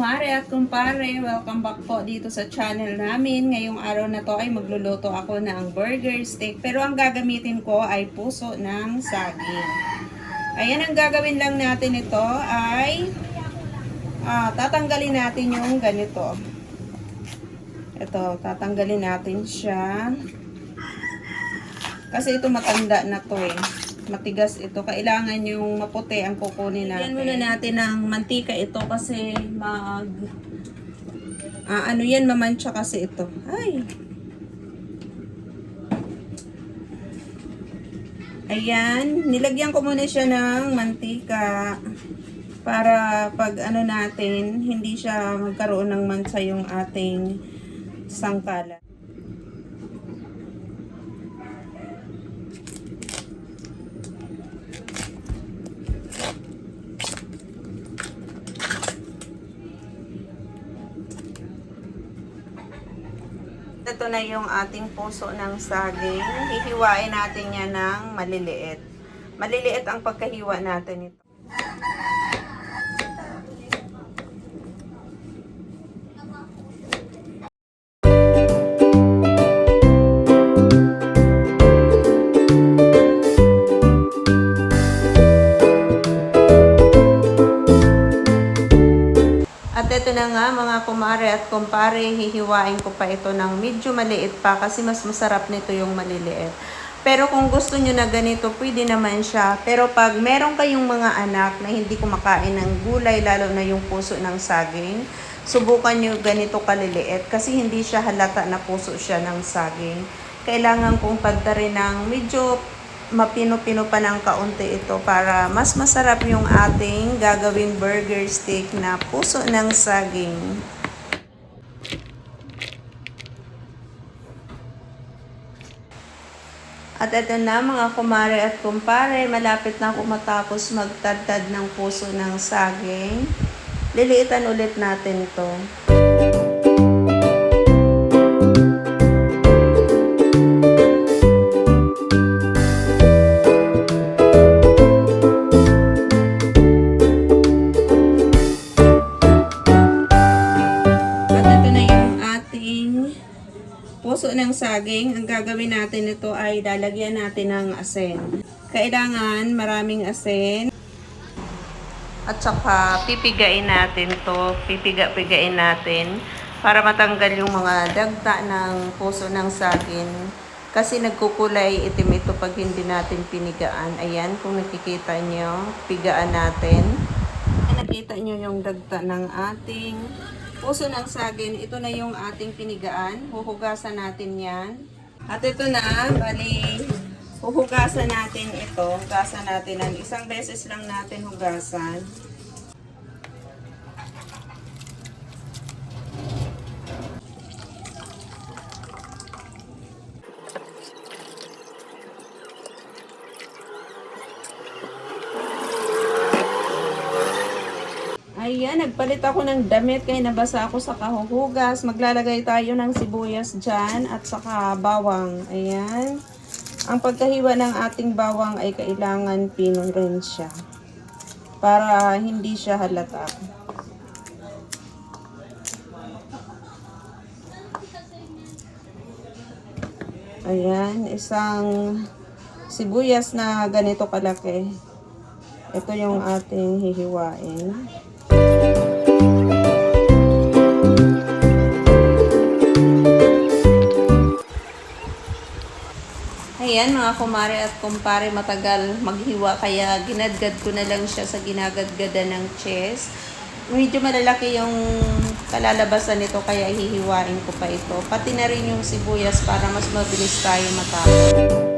kumpare, welcome back po dito sa channel namin. Ngayong araw na to ay magluluto ako ng burger steak. Pero ang gagamitin ko ay puso ng saging. Ayan, ang gagawin lang natin ito ay ah, tatanggalin natin yung ganito. Ito, tatanggalin natin siya. Kasi ito matanda na to eh. Matigas ito. Kailangan yung maputi ang kukunin natin. Yan muna natin ng mantika ito kasi mag... Ah, ano yan, mamantsa kasi ito. Ay! Ayan, nilagyan ko muna siya ng mantika para pag ano natin, hindi siya magkaroon ng mansa yung ating sangkala. Ito na yung ating puso ng saging. Hihiwain natin yan ng maliliit. Maliliit ang pagkahiwa natin ito. Mga kumare at kumpare, hihiwain ko pa ito ng medyo maliit pa kasi mas masarap nito yung maliliit. Pero kung gusto nyo na ganito, pwede naman siya. Pero pag meron kayong mga anak na hindi kumakain ng gulay, lalo na yung puso ng saging, subukan nyo ganito kaliliit kasi hindi siya halata na puso siya ng saging. Kailangan kong pagdarin ng medyo mapino-pino pa ng kaunti ito para mas masarap yung ating gagawing burger steak na puso ng saging. At ito na mga kumare at kumpare, malapit na ako matapos magtadtad ng puso ng saging. Liliitan ulit natin ito. Saging. Ang gagawin natin ito ay lalagyan natin ng asin. Kailangan maraming asin. At saka pipigain natin to, pipiga-pigain natin para matanggal yung mga dagta ng puso ng saging. Kasi nagkukulay itim ito pag hindi natin pinigaan. Ayan, kung nakikita nyo, pigaan natin. Nakita nyo yung dagta ng ating puso ng saging. Ito na yung ating pinigaan. Huhugasan natin yan. At ito na, bali, huhugasan natin ito. Hugasan natin ng isang beses lang natin hugasan. Ayan, nagpalit ako ng damit kaya nabasa ako sa kahuhugas. Maglalagay tayo ng sibuyas dyan at saka bawang. Ayan. Ang pagkahiwa ng ating bawang ay kailangan pinong rin siya. Para hindi siya halata. Ayan, isang sibuyas na ganito kalaki. Ito yung ating hihiwain. Ayan mga kumare at kumpare matagal maghiwa kaya ginadgad ko na lang siya sa ginagadgada ng chest. Medyo malalaki yung kalalabasan nito kaya hihiwain ko pa ito. Pati na rin yung sibuyas para mas mabilis tayo matapos.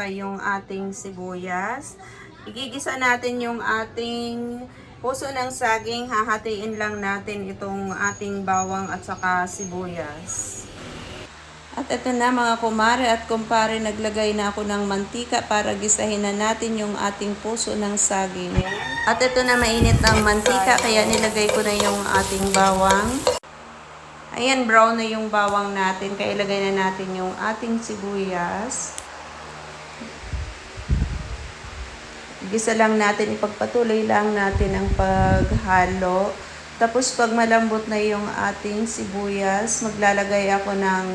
Saka yung ating sibuyas. Igigisa natin yung ating puso ng saging. Hahatiin lang natin itong ating bawang at saka sibuyas. At eto na mga kumare at kumpare, naglagay na ako ng mantika para gisahin na natin yung ating puso ng saging. At ito na mainit ang mantika, kaya nilagay ko na yung ating bawang. Ayan, brown na yung bawang natin, kaya ilagay na natin yung ating sibuyas. Gisa lang natin, ipagpatuloy lang natin ang paghalo. Tapos pag malambot na yung ating sibuyas, maglalagay ako ng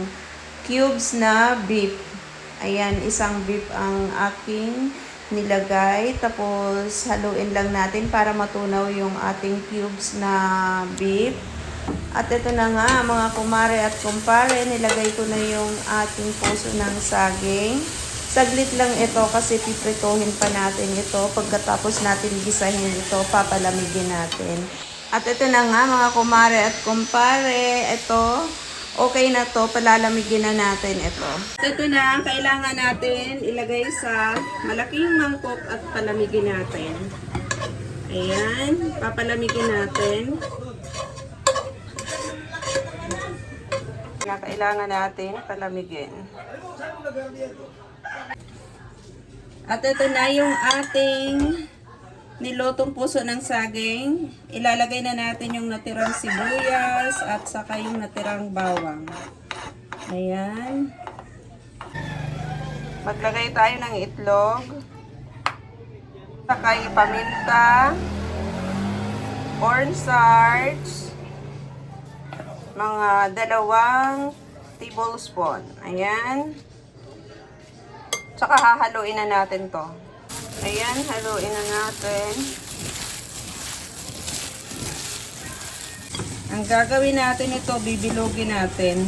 cubes na beef. Ayan, isang beef ang aking nilagay. Tapos haluin lang natin para matunaw yung ating cubes na beef. At ito na nga mga kumare at kumpare, nilagay ko na yung ating puso ng saging. Saglit lang ito kasi pipritohin pa natin ito. Pagkatapos natin gisahin ito, papalamigin natin. At ito na nga mga kumare at kumpare, ito, okay na to, palalamigin na natin ito. Ito na, ang kailangan natin ilagay sa malaking mangkok at palamigin natin. Ayan, papalamigin natin. na kailangan natin palamigin. At ito na yung ating nilotong puso ng saging. Ilalagay na natin yung natirang sibuyas at saka yung natirang bawang. Ayan. Maglagay tayo ng itlog. Saka paminta. Cornstarch mga dalawang tablespoon. Ayan. Tsaka hahaluin na natin to. Ayan, haluin na natin. Ang gagawin natin ito, bibilogin natin.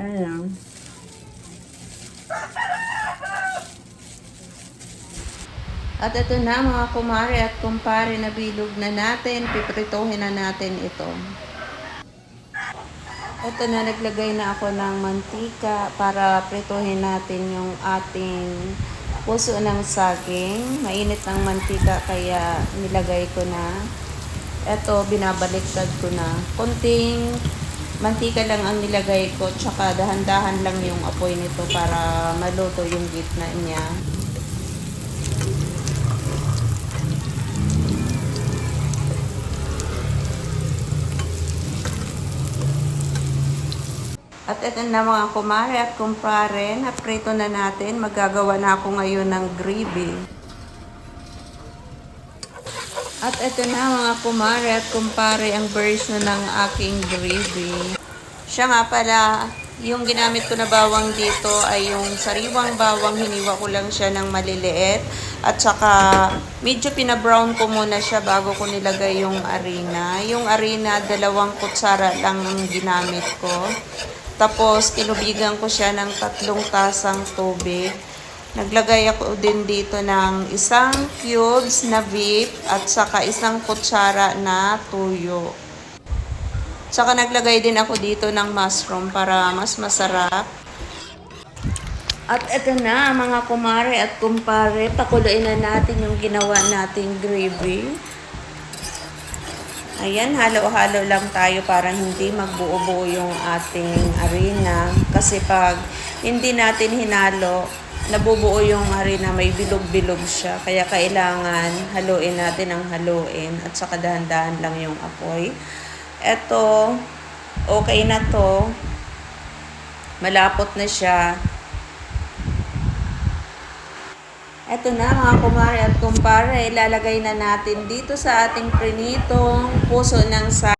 Ayan. At ito na mga kumare at kumpare na bilog na natin. Pipritohin na natin ito. Ito na naglagay na ako ng mantika para prituhin natin yung ating puso ng saging. Mainit ang mantika kaya nilagay ko na. Ito binabaliktad ko na. Kunting mantika lang ang nilagay ko tsaka dahan-dahan lang yung apoy nito para maluto yung gitna niya. At ito na mga kumare at kumpare, naprito na natin. Magagawa na ako ngayon ng gravy. At ito na mga kumare at kumpare ang version ng aking gravy. Siya nga pala, yung ginamit ko na bawang dito ay yung sariwang bawang, hiniwa ko lang siya ng maliliit. At saka medyo pinabrown ko muna siya bago ko nilagay yung arena. Yung arena, dalawang kutsara lang ang ginamit ko. Tapos, tinubigan ko siya ng tatlong tasang tubig. Naglagay ako din dito ng isang cubes na beef at saka isang kutsara na tuyo. Saka naglagay din ako dito ng mushroom para mas masarap. At eto na mga kumare at kumpare, pakuluin na natin yung ginawa nating gravy. Ayan, halo-halo lang tayo para hindi magbuo-buo yung ating arena. Kasi pag hindi natin hinalo, nabubuo yung harina, may bilog-bilog siya. Kaya kailangan haluin natin ang haluin at saka dahan-dahan lang yung apoy. Eto, okay na to. Malapot na siya. Eto na mga kumare at kumpare, ilalagay na natin dito sa ating prinitong puso ng sa